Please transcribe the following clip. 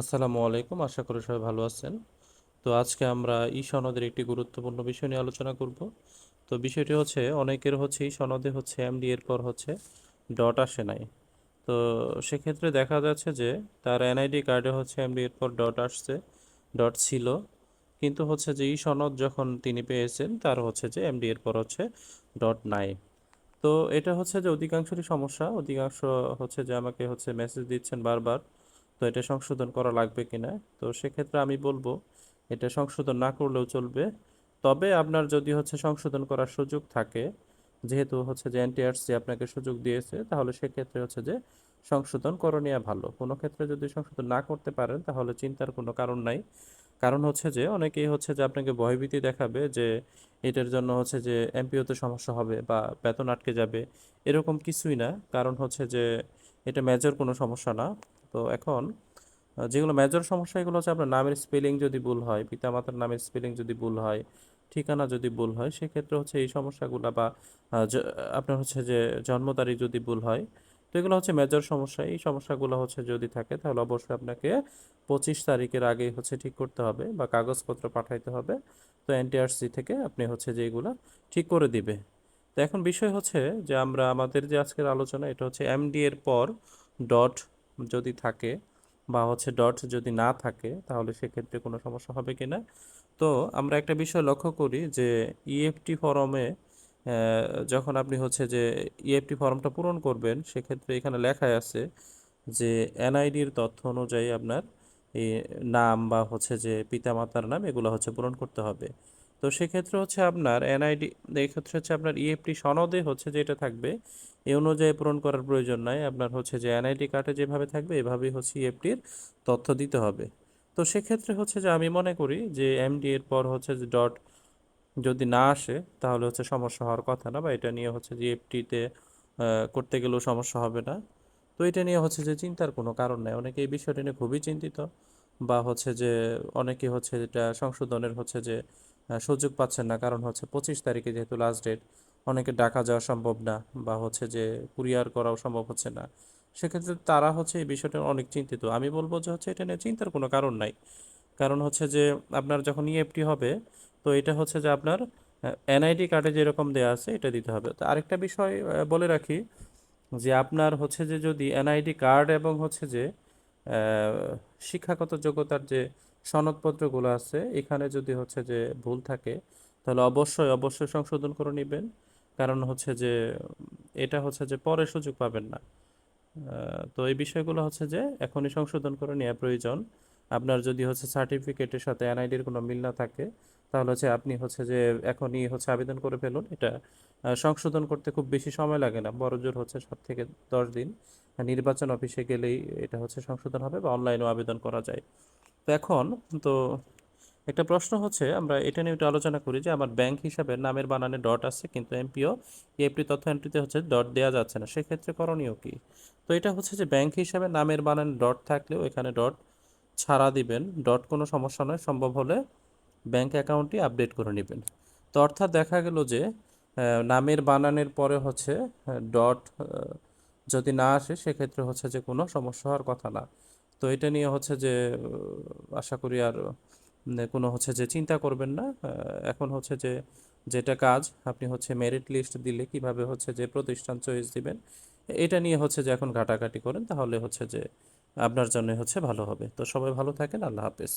আসসালামু আলাইকুম, আশা করি সবাই ভালো আছেন। তো আজকে আমরা ই সনদের একটি গুরুত্বপূর্ণ বিষয় নিয়ে আলোচনা করব। তো বিষয়টি হচ্ছে, অনেকের হচ্ছে ই সনদে হচ্ছে এমডি এর পর হচ্ছে ডট আসে নাই। তো সেক্ষেত্রে দেখা যাচ্ছে যে, তার এনআইডি কার্ডে হচ্ছে এমডি এর পর ডট আসছে, ডট ছিল। কিন্তু হচ্ছে যে ই সনদ যখন তিনি পেয়েছেন, তার হচ্ছে যে এমডি এর পর হচ্ছে ডট নাই। তো এটা হচ্ছে যে অধিকাংশেরই সমস্যা। অধিকাংশ হচ্ছে যে আমাকে হচ্ছে মেসেজ দিচ্ছেন বারবার। তো এটা সংশোধন করা লাগবে কিনা? তো সেক্ষেত্রে আমি বলব, এটা সংশোধন না করলেও চলবে। তবে আপনার যদি হচ্ছে সংশোধন করার সুযোগ থাকে, যেহেতু হচ্ছে যে এনটিআরসি আপনাকে সুযোগ দিয়েছে, তাহলে সেক্ষেত্রে হচ্ছে যে সংশোধন করণীয় ভালো। কোনো ক্ষেত্রে যদি সংশোধন না করতে পারেন, তাহলে চিন্তার কোনো কারণ নাই। কারণ হচ্ছে যে অনেকেই হচ্ছে যে আপনাকে ভয়ভীতি দেখাবে যে এটার জন্য হচ্ছে যে এমপিওতে সমস্যা হবে বা বেতন আটকে যাবে, এরকম কিছুই না। কারণ হচ্ছে যে এটা মেজর কোনো সমস্যা না। তো এখন যেগুলো মেজর সমস্যা, এগুলো হচ্ছে আপনার নামের স্পেলিং যদি ভুল হয়, পিতামাতার নামের স্পেলিং যদি ভুল হয়, ঠিকানা যদি ভুল হয়, সেক্ষেত্রে হচ্ছে এই সমস্যাগুলো বা আপনার হচ্ছে যে জন্ম তারিখ যদি ভুল হয়, তো এগুলো হচ্ছে মেজর সমস্যা। এই সমস্যাগুলো হচ্ছে যদি থাকে, তাহলে অবশ্যই আপনাকে পঁচিশ তারিখের আগেই হচ্ছে ঠিক করতে হবে বা কাগজপত্র পাঠাইতে হবে। তো এনটিআরসি থেকে আপনি হচ্ছে যে এগুলো ঠিক করে দিবে। তো এখন বিষয় হচ্ছে যে আমরা, আমাদের যে আজকের আলোচনা, এটা হচ্ছে এমডি এর পর ডট যদি থাকে বা হচ্ছে ডট যদি না থাকে, তাহলে সেক্ষেত্রে কোনো সমস্যা হবে কি না তো আমরা একটা বিষয় লক্ষ্য করি যে ইএফটি ফর্মে যখন আপনি হচ্ছে যে ইএফটি ফর্মটা পূরণ করবেন, সেক্ষেত্রে এখানে লেখাই আছে যে এনআইডির তথ্য অনুযায়ী আপনার নাম বা হচ্ছে যে পিতামাতার নাম এগুলো হচ্ছে পূরণ করতে হবে। তো সেক্ষেত্রে হচ্ছে আপনার এনআইডি এক্ষেত্রে হচ্ছে আপনার ইএফটি সনদে হচ্ছে যেটা থাকবে এই অনুযায়ী পূরণ করার প্রয়োজন নাই। আপনার হচ্ছে যে এনআইডি কার্ডে যেভাবে থাকবে, এভাবেই হচ্ছে ইএফটির তথ্য দিতে হবে। তো সেক্ষেত্রে হচ্ছে যে আমি মনে করি যে এমডি এর পর হচ্ছে যে ডট যদি না আসে, তাহলে হচ্ছে সমস্যা হওয়ার কথা না, বা এটা নিয়ে হচ্ছে যে এফটিতে করতে গেলেও সমস্যা হবে না। তো এটা নিয়ে হচ্ছে যে চিন্তার কোনো কারণ নেই। অনেকে এই বিষয়টা নিয়ে খুবই চিন্তিত, বা হচ্ছে যে অনেকে হচ্ছে এটা সংশোধনের হচ্ছে যে সুযোগ পাচ্ছেন না। কারণ হচ্ছে পঁচিশ তারিখে যেহেতু লাস্ট ডেট অনেকে ডাকা যাওয়া সম্ভব না বা হচ্ছে যে কুরিয়ার করাও সম্ভব হচ্ছে না। সেক্ষেত্রে তারা হচ্ছে এই বিষয়টা অনেক চিন্তিত। আমি বলব যে হচ্ছে এটা নিয়ে চিন্তার কোনো কারণ নাই। কারণ হচ্ছে যে আপনার যখন ইএফটি হবে, তো এটা হচ্ছে যে আপনার এনআইডি কার্ডে যেরকম দেওয়া আছে এটা দিতে হবে। তো আরেকটা বিষয় বলে রাখি যে আপনার হচ্ছে যে যদি এনআইডি কার্ড এবং হচ্ছে যে শিক্ষাগত যোগ্যতার যে সনদপত্রগুলো আছে। এখানে যদি হচ্ছে যে ভুল থাকে, তাহলে অবশ্যই অবশ্যই সংশোধন করে নেবেন। কারণ হচ্ছে যে, এটা হচ্ছে যে পরে সুযোগ পাবেন না। তো এই বিষয়গুলো হচ্ছে যে এখনই সংশোধন করে নেওয়া প্রয়োজন। আপনার যদি হচ্ছে সার্টিফিকেটের সাথে এনআইডির কোনো মিল না থাকে, তাহলে হচ্ছে আপনি হচ্ছে যে এখনই হচ্ছে আবেদন করে ফেলুন। এটা সংশোধন করতে খুব বেশি সময় লাগে না। বড়জোর হচ্ছে সাত থেকে দশ দিন। নির্বাচন অফিসে গেলেই এটা হচ্ছে সংশোধন হবে বা অনলাইনেও আবেদন করা যায়। তো এখন তো একটা প্রশ্ন হচ্ছে, আমরা এটা নিয়ে একটু আলোচনা করি যে আমার ব্যাংক হিসাবে নামের বানানে ডট আছে কিন্তু এমপিও এফটি তথ্য এন্ট্রিতে হচ্ছে ডট দেওয়া যাচ্ছে না, সেক্ষেত্রে করণীয় কি? তো এটা হচ্ছে যে ব্যাংক হিসাবে নামের বানানে ডট থাকলেও এখানে ডট ছাড়া দিবেন ডট কোনো সমস্যা নয়, সম্ভব হলে ব্যাংক অ্যাকাউন্টটি আপডেট করে নেবেন। তো অর্থাৎ দেখা গেল যে নামের বানানের পরে হচ্ছে ডট যদি না আসে, সেক্ষেত্রে হচ্ছে যে কোনো সমস্যা হওয়ার কথা না। তো এটা নিয়ে হচ্ছে যে আশা করি আর কোনো হচ্ছে যে চিন্তা করবেন না। এখন হচ্ছে যে যেটা কাজ, আপনি হচ্ছে মেরিট লিস্ট দিলে কীভাবে হচ্ছে যে প্রতিষ্ঠান চয়েস দিবেন, এটা নিয়ে হচ্ছে যে এখন ঘাটাঘাটি করেন, তাহলে হচ্ছে যে আপনার জন্য হচ্ছে ভালো হবে। তো সবাই ভালো থাকেন, আল্লাহ হাফেজ।